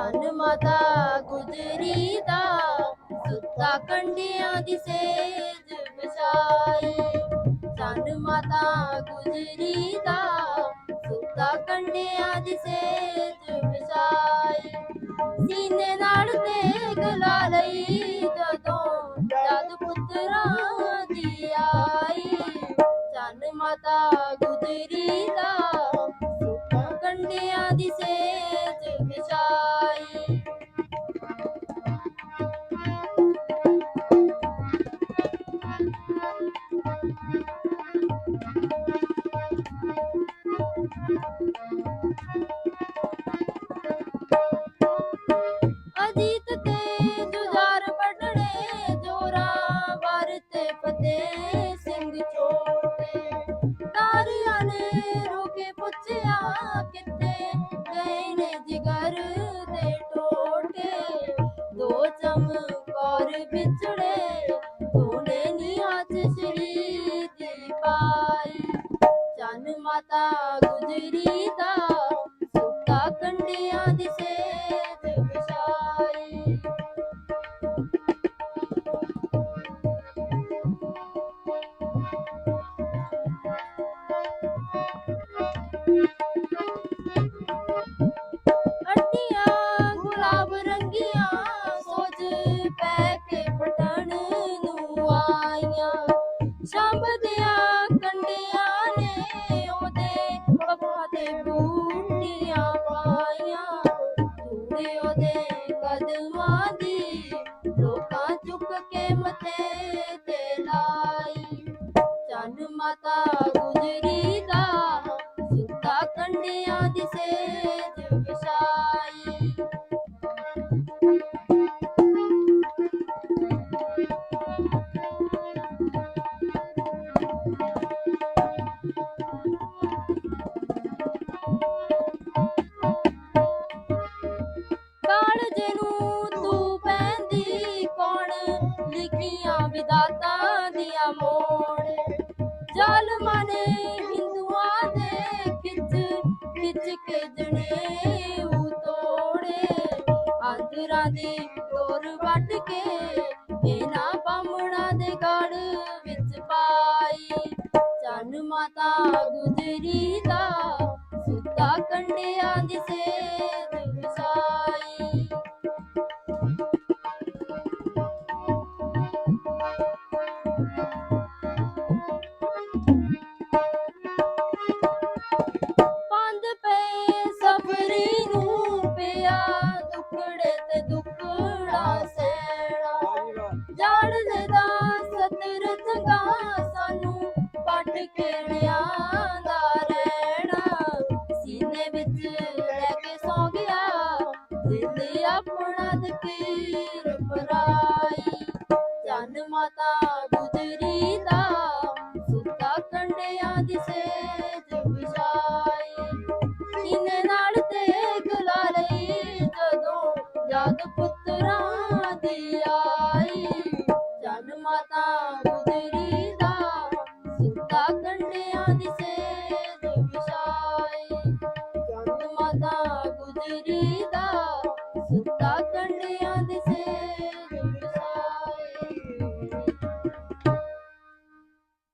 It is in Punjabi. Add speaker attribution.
Speaker 1: ਚੰਨ ਮਾਤਾ ਗੁਜਰੀ ਦਾ, ਸੁੱਤਾ ਕੰਡਿਆਂ ਦੀ ਸੇਜ ਵਿਛਾਈ। ਚੰਨ ਮਾਤਾ ਗੁਜਰੀ ਦਾ, ਸੁੱਤਾ ਕੰਡਿਆਂ ਦੀ ਸੇਜ ਵਿਛਾਈ। ਸੀਨੇ ਨਾਲ ਤੇ ਗਲਾ ਲਈ ਜਦੋਂ ਜਦ ਪੁੱਤਰਾਂ ਦੀ ਆਈ। ਚੰਨ ਮਾਤਾ ਗੁਜਰੀ ਦਾ ਅਜੀਤ ਤੇ ਜੁਝਾਰ ਪੜਨੇ ਜੋਰਾ ਵਰ ਫਤਿਹ ਸਿੰਘ ਛੋਟੇ ਤਾਰਿਆਂ ਨੇ ਰੋਕੇ ਪੁੱਛਿਆ ਕਿੱਥੇ, ਗਏ ਨੇ ਜਿਗਰ ਦੇ ਟੋਟੇ। ਦੋ ਚਮਕੌਰ ਵਿਛੜੇ ਤੋੜੇ ਨੀ ਅੱਜ ਸ਼ਹੀਦੀ ਪਾਈ। ਚੰਨ ਮਾਤਾ ਗੁਜਰੀ ਦਾ ਸੁੱਤਾ ਕੰਡਿਆਂ ਦੀ ਸੇਜ ਕੇ ਮੱਥੇ ਤੇ ਲਾਈ। ਚੰਨ ਮਾਤਾ ਗੁਜਰੀ ਦਾ ਸੁੱਤਾ ਕੰਡਿਆਂ ਦੀ ਸੇਜ ਲਿਖੀਆਂ ਵਿਦਾਤਾਂ ਦੀਆਂ ਮੋੜ। ਜ਼ਾਲਮਾਂ ਨੇ ਹਿੰਦੂਆਂ ਦੇ ਖਿੱਚ ਖਿੱਚ ਕੇ ਜਣੇ ਤੋੜੇ। ਆਦਰਾਂ ਦੀ ਡੋਰ ਵੱਟ ਕੇ ਇਹਨਾਂ ਬਾਹਮਣਾਂ ਦੇ ਗੜ ਵਿੱਚ ਪਾਈ। ਚੰਨ ਮਾਤਾ ਗੁਜਰੀ ਦਾ ਸੁੱਤਾ ਕੰਡਿਆਂ ਦੀ ਸਤਰ ਸਾਨੂੰ ਪੱਟ ਕਿਹੜਿਆਂ ਦਾ ਰਹਿਣਾ। ਸੀਨੇ ਵਿੱਚ ਲੈ ਕੇ ਸੌ ਗਿਆ, ਦਿਲ ਆਪਣਾ ਦਕੀਰ ਪਰਾਈ ਚੰਨ ਮਾਤਾ ਗੁਜਰੀ ਦਾ, ਸੁੱਤਾ ਕੰਡਿਆਂ ਦੀ ਸੇਜ ਵਿਛਾਈ ਸੀਨੇ ਨਾਲ ਤੇ ਗਲਾ ਲਈ ਜਦੋਂ ਜਦ ਪੁੱਤ